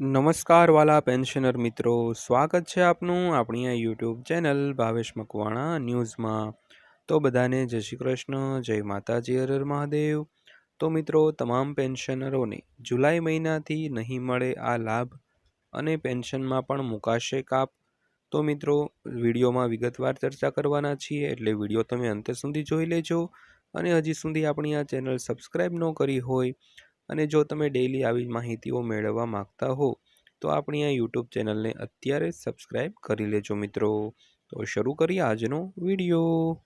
નમસ્કાર વાલા પેન્શનર મિત્રો, સ્વાગત છે આપનું આપણી આ યુટ્યુબ ચેનલ ભાવેશ મકવાણા ન્યૂઝમાં. તો બધાને જય શ્રી કૃષ્ણ, જય માતાજી, હર મહાદેવ. તો મિત્રો, તમામ પેન્શનરોને જુલાઈ મહિનાથી નહીં મળે આ લાભ અને પેન્શનમાં પણ મુકાશે કાપ. તો મિત્રો, વિડીયોમાં વિગતવાર ચર્ચા કરવાના છીએ, એટલે વીડિયો તમે અંત સુધી જોઈ લેજો. અને હજી સુધી આપણી આ ચેનલ સબસ્ક્રાઈબ ન કરી હોય અને જો તમે ડેઇલી આવી માહિતીઓ મેળવવા માંગતા હો, તો આપણી આ યુટ્યુબ ચેનલને અત્યારે સબસ્ક્રાઈબ કરી લેજો મિત્રો. તો શરૂ કરીએ આજનો વીડિયો.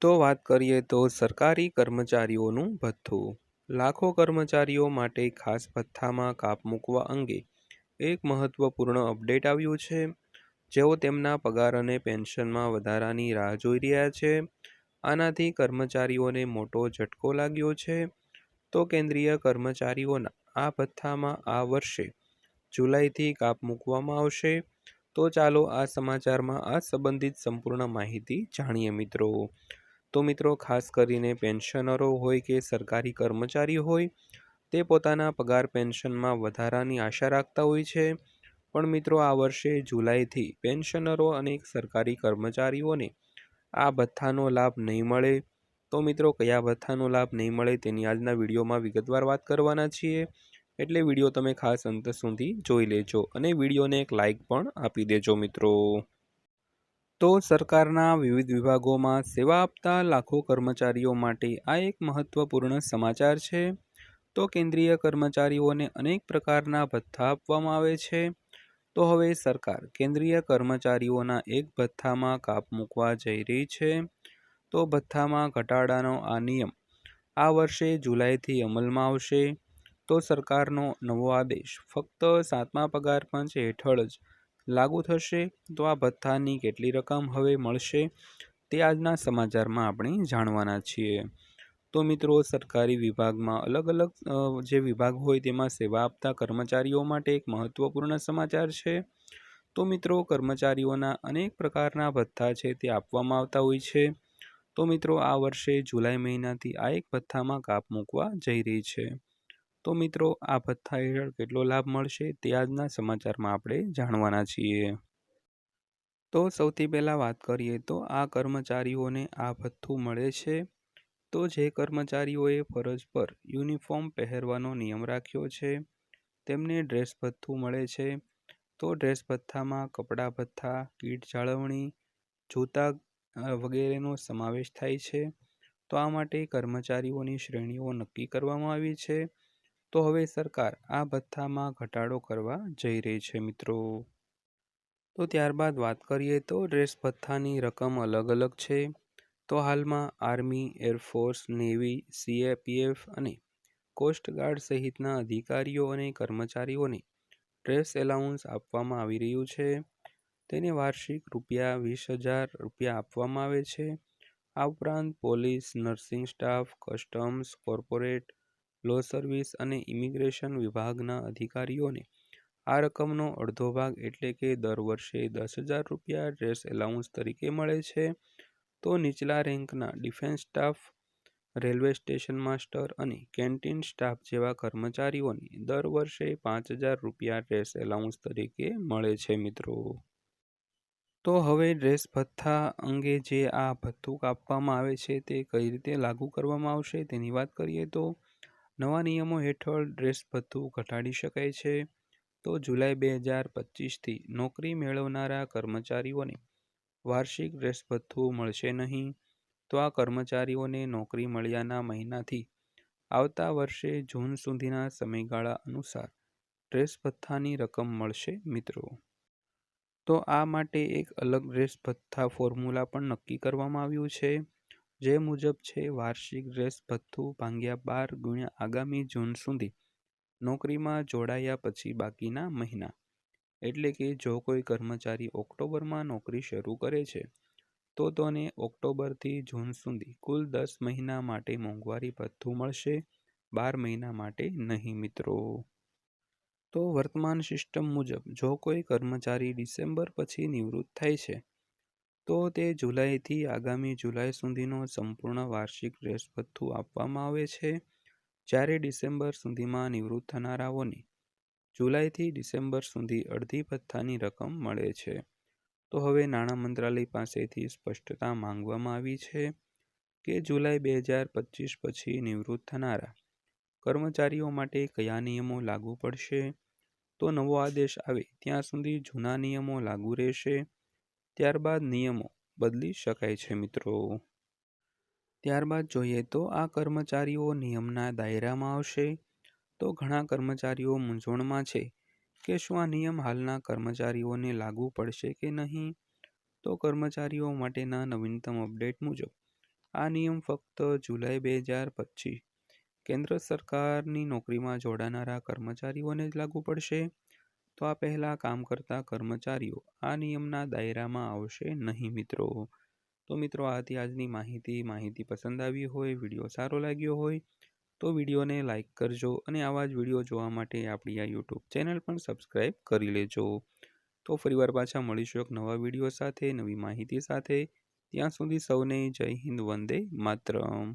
તો વાત કરીએ તો સરકારી કર્મચારીઓનું ભથ્થું. લાખો કર્મચારીઓ માટે ખાસ ભથ્થામાં કાપ મૂકવા અંગે એક મહત્વપૂર્ણ અપડેટ આવ્યું છે. જેઓ તેમના પગાર અને પેન્શનમાં વધારાની રાહ જોઈ રહ્યા છે. આનાથી કર્મચારીઓને મોટો ઝટકો લાગ્યો છે. તો કેન્દ્રીય કર્મચારીઓના આ ભથ્થામાં આ વર્ષે જુલાઈથી કાપ મૂકવામાં આવશે. તો ચાલો આ સમાચારમાં આ સંબંધિત સંપૂર્ણ માહિતી જાણીએ મિત્રો. તો મિત્રો, ખાસ કરીને પેન્શનરો હોય કે સરકારી કર્મચારી હોય, તે પોતાના પગાર પેન્શનમાં વધારાની આશા રાખતા હોય છે. પણ મિત્રો, આ વર્ષે જુલાઈથી પેન્શનરો અને સરકારી કર્મચારીઓને આ ભથ્થાનો લાભ નહીં મળે. તો મિત્રો, કયા ભથ્થાનો લાભ નહીં મળે તેની આજના વિડીયોમાં વિગતવાર વાત કરવાના છીએ. એટલે વીડિયો તમે ખાસ અંત સુધી જોઈ લેજો અને વિડીયોને એક લાઇક પણ આપી દેજો મિત્રો. તો સરકારના વિવિધ વિભાગોમાં સેવા આપતા લાખો કર્મચારીઓ માટે આ એક મહત્વપૂર્ણ સમાચાર છે. તો કેન્દ્રીય કર્મચારીઓને અનેક પ્રકારના ભથ્થા આપવામાં આવે છે. તો હવે સરકાર કેન્દ્રીય કર્મચારીઓના એક ભથ્થામાં કાપ મૂકવા જઈ રહી છે. તો ભથ્થામાં ઘટાડાનો આ નિયમ. આ વર્ષે જુલાઈથી અમલમાં આવશે તો સરકારનો નવો આદેશ. ફક્ત સાતમા પગાર પંચ હેઠળ જ લાગુ થશે તો આ ભથ્થાની કેટલી રકમ હવે મળશે તે આજના સમાચારમાં આપણે જાણવાના છીએ. તો મિત્રો, સરકારી વિભાગમાં અલગ અલગ જે વિભાગ હોય તેમાં સેવા આપતા કર્મચારીઓ માટે એક મહત્વપૂર્ણ સમાચાર છે. તો મિત્રો, કર્મચારીઓના અનેક પ્રકારના ભથ્થા છે તે આપવામાં આવતા હોય છે. તો મિત્રો, આ વર્ષે જુલાઈ મહિનાથી આ એક ભથ્થામાં કાપ મૂકવા જઈ રહી છે. તો મિત્રો, આ ભથ્થા હેઠળ કેટલો લાભ મળશે તે આજના સમાચારમાં આપણે જાણવાના છીએ. તો સૌથી પહેલાં વાત કરીએ તો આ કર્મચારીઓને આ ભથ્થું મળે છે. તો જે કર્મચારીઓએ ફરજ પર યુનિફોર્મ પહેરવાનો નિયમ રાખ્યો છે, તેમને ડ્રેસ ભથ્થું મળે છે. તો ડ્રેસ ભથ્થામાં કપડાં ભથ્થા, કીટ જાળવણી, જૂતા વગેરેનો સમાવેશ થાય છે. તો આ માટે કર્મચારીઓની શ્રેણીઓ નક્કી કરવામાં આવી છે. તો હવે સરકાર આ ભથ્થામાં ઘટાડો કરવા જઈ રહી છે, મિત્રો. તો ત્યારબાદ વાત કરીએ તો ડ્રેસ ભથ્થાની રકમ અલગ અલગ છે. તો હાલમાં army air force navy, CAPF અને કોસ્ટગાર્ડ સહિતના અધિકારીઓ અને કર્મચારીઓને ડ્રેસ એલાઉન્સ આપવામાં આવી રહ્યું છે. તેને વાર્ષિક રૂપિયા વીસ હજાર રૂપિયા આપવામાં આવે છે. આ ઉપરાંત police, nursing staff, customs, corporate, law service અને ઇમિગ્રેશન વિભાગના અધિકારીઓને આ રકમનો અડધો ભાગ એટલે કે દર વર્ષે દસ હજાર રૂપિયા ડ્રેસ એલાઉન્સ તરીકે મળે છે. તો નીચલા રેન્કના defence staff, railway station master અને કેન્ટીન સ્ટાફ જેવા કર્મચારીઓને દર વર્ષે પાંચ હજાર રૂપિયા ડ્રેસ એલાઉન્સ તરીકે મળે છે મિત્રો. તો હવે ડ્રેસ ભથ્થા અંગે જે આ ભથ્થું કાપવામાં આવે છે તે કઈ રીતે લાગુ કરવામાં આવશે તેની વાત કરીએ તો નવા નિયમો હેઠળ ડ્રેસ ભથ્થું ઘટાડી શકાય છે. તો જુલાઈ બે હજાર પચીસથી નોકરી મેળવનારા કર્મચારીઓને વાર્ષિક ડ્રેસ ભથ્થું મળશે નહીં. તો આ કર્મચારીઓને નોકરી મળ્યાના મહિનાથી આવતા વર્ષે જૂન સુધીના સમયગાળા અનુસાર ડ્રેસ ભથ્થાની રકમ મળશે મિત્રો. તો આ માટે એક અલગ ડ્રેસ ભથ્થા ફોર્મ્યુલા પણ નક્કી કરવામાં આવ્યું છે. જે મુજબ છે, વાર્ષિક ડ્રેસ ભથ્થું ભાંગ્યા બાર ગુણ્યા આગામી જૂન સુધી નોકરીમાં જોડાયા પછી બાકીના મહિના. એટલે કે જો કોઈ કર્મચારી ઓક્ટોબરમાં નોકરી શરૂ કરે છે, તો તેને ઓક્ટોબરથી જૂન સુધી કુલ દસ મહિના માટે મોંઘવારી ભથ્થું મળશે, બાર મહિના માટે નહીં મિત્રો. તો વર્તમાન સિસ્ટમ મુજબ જો કોઈ કર્મચારી ડિસેમ્બર પછી નિવૃત્ત થાય છે, તો તે જુલાઈથી આગામી જુલાઈ સુધીનો સંપૂર્ણ વાર્ષિક ડ્રેસ ભથ્થું આપવામાં આવે છે. જ્યારે ડિસેમ્બર સુધીમાં નિવૃત્ત થનારાઓને જુલાઈથી ડિસેમ્બર સુધી અડધી ભથ્થાની રકમ મળે છે. તો હવે નાણાં મંત્રાલય પાસેથી સ્પષ્ટતા માંગવામાં આવી છે કે જુલાઈ બે હજાર પચીસ પછી નિવૃત્ત થનારા કર્મચારીઓ માટે કયા નિયમો લાગુ પડશે? તો નવો આદેશ આવે ત્યાં સુધી જૂના નિયમો લાગુ રહેશે. ત્યારબાદ નિયમો બદલી શકાય છે મિત્રો. ત્યારબાદ જોઈએ તો આ કર્મચારીઓ નિયમના દાયરામાં આવશે. તો ઘણા કર્મચારીઓ મૂંઝવણમાં છે કે શું આ નિયમ હાલના કર્મચારીઓને લાગુ પડશે કે નહીં? તો કર્મચારીઓ માટેના નવીનતમ અપડેટ મુજબ, આ નિયમ ફક્ત જુલાઈ બે હજાર પચીસ કેન્દ્ર સરકારની નોકરીમાં જોડાનારા કર્મચારીઓને જ લાગુ પડશે? તો આ પહેલાં કામ કરતા કર્મચારીઓ આ નિયમના દાયરામાં આવશે નહીં મિત્રો. તો મિત્રો આ હતી આજની માહિતી માહિતી પસંદ આવી હોય, વીડિયો સારો લાગ્યો હોય, તો વિડીયોને લાઇક કરજો અને આવા જ વીડિયો જોવા માટે આપણી આ યુટ્યુબ ચેનલ પણ સબસ્ક્રાઈબ કરી લેજો. તો ફરીવાર પાછા મળીશું એક નવા વીડિયો સાથે, નવી માહિતી સાથે. ત્યાં સુધી સૌને જય હિન્દ, વંદે માતરમ.